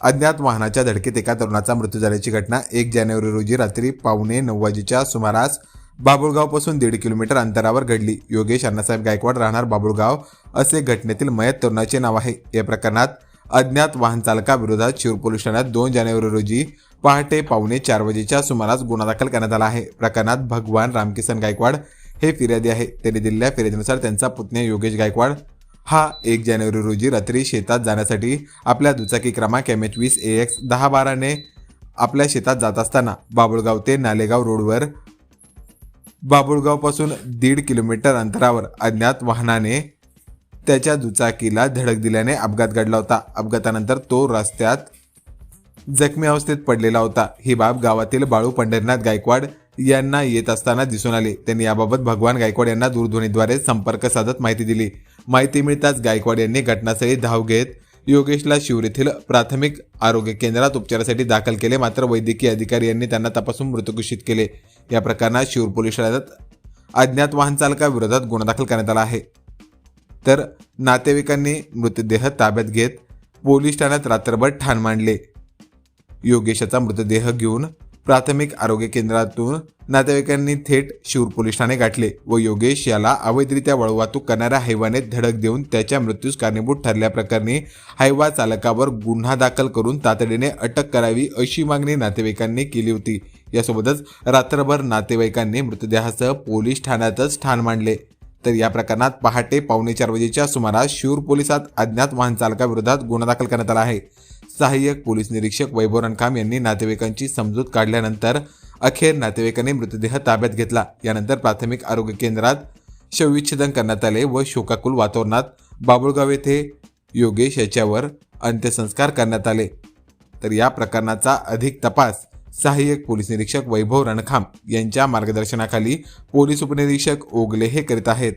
अज्ञात वाहनाच्या धडकेत एका तरुणाचा मृत्यू झाल्याची घटना एक जानेवारी रोजी रात्री पावणे नऊ वाजेच्या सुमारास बाबुळगावपासून दीड किलोमीटर अंतरावर घडली. योगेश अण्णासाहेब गायकवाड राहणार बाबुळगाव असे घटनेतील मयत तरुणाचे नाव आहे. या प्रकरणात अज्ञात वाहन चालकाविरोधात शिरूर पोलीस ठाण्यात दोन जानेवारी रोजी पहाटे पावणे चार वाजेच्या सुमारास गुन्हा दाखल करण्यात आला आहे. प्रकरणात भगवान रामकिसन गायकवाड हे फिर्यादी आहे. त्यांनी दिलेल्या फिर्यादीनुसार त्यांचा पुतण्या योगेश गायकवाड हा एक जानेवारी रोजी रात्री शेतात जाण्यासाठी आपल्या दुचाकी क्रमांक एम एच वीस ए एक्स दहा बाराने आपल्या शेतात जात असताना बाबुळगाव ते नालेगाव रोडवर बाबुळगावपासून दीड किलोमीटर अंतरावर अज्ञात वाहनाने त्याच्या दुचाकीला धडक दिल्याने अपघात घडला होता. अपघातानंतर तो रस्त्यात जखमी अवस्थेत पडलेला होता. ही बाब गावातील बाळू पंढरीनाथ गायकवाड यांना येत असताना दिसून आली. त्यांनी याबाबत भगवान गायकवाड यांना दूरध्वनीद्वारे संपर्क साधत माहिती दिली. माहिती मिळताच गायकवाड यांनी घटनास्थळी धाव घेत योगेशला शिवर येथील प्राथमिक आरोग्य केंद्रात उपचारासाठी दाखल केले. मात्र वैद्यकीय अधिकारी यांनी त्यांना तपासून मृत घोषित केले. या प्रकरणात शिवर पोलीस ठाण्यात अज्ञात वाहन चालकाविरोधात गुन्हा दाखल करण्यात आला आहे. तर नातेवाईकांनी मृतदेह ताब्यात घेत पोलीस ठाण्यात रात्रभर ठाण मांडले. योगेशाचा मृतदेह घेऊन प्राथमिक आरोग्य केंद्रातून नातेवाईकांनी थेट शूर पोलीस ठाणे गाठले व योगेश याला अवैधरित्या वळवातूक करणाऱ्या हैवाने धडक देऊन त्याच्या मृत्यूस कारणीभूत ठरल्याप्रकरणी हैवा चालकावर गुन्हा दाखल करून तातडीने अटक करावी अशी मागणी नातेवाईकांनी केली होती. यासोबतच रात्रभर नातेवाईकांनी मृतदेहासह पोलीस ठाण्यातच ठाण मांडले. तर या प्रकरणात पहाटे पावणे चार वाजेच्या सुमारास शूर पोलिसात अज्ञात वाहन चालकाविरोधात गुन्हा दाखल करण्यात आला आहे. सहाय्यक पोलीस निरीक्षक वैभव रणखाम यांनी नातेवाईकांची समजूत काढल्यानंतर अखेर नातेवाईकांनी मृतदेह ताब्यात घेतला. यानंतर प्राथमिक आरोग्य केंद्रात शवविच्छेदन करण्यात आले व शोकाकुल वातावरणात बाबुळगाव येथे योगेश याच्यावर अंत्यसंस्कार करण्यात आले. तर या प्रकरणाचा अधिक तपास सहाय्यक पोलीस निरीक्षक वैभव रणखाम यांच्या मार्गदर्शनाखाली पोलीस उपनिरीक्षक ओगले हे करीत आहेत.